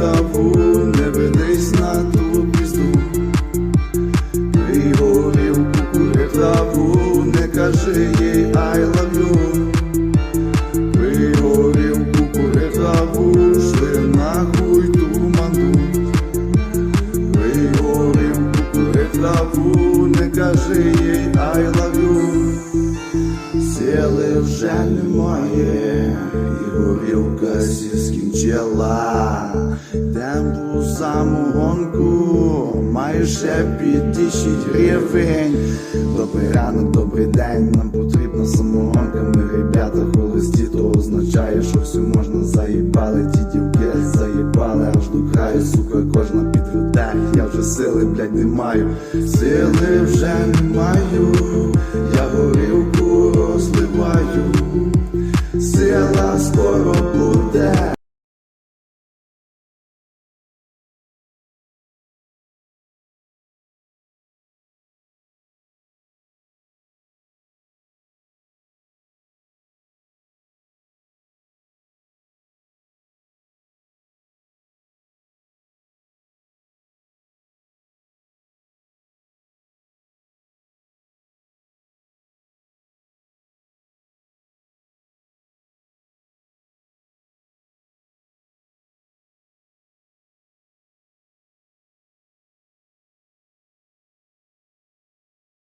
траву, не ведись на ту пізду. Пий горілку, кури траву, не кажи їй I love you. Горілку, кури траву, шли нахуй ту манду. Горілку, кури траву, не кажи їй I love you. Сили вже немає, горілка сі скінчила. Темпу самогонку, маю ще підтішіть гривень. Добрий ранок, добрий день, нам потрібна самогонка. Ми ребята холості, то означає, що все можна заїбали. Ті дівки заїбали аж до краю, сука, кожна підведе. Я вже сили, блядь, не маю, сили вже не маю. Я горілку скоро буде.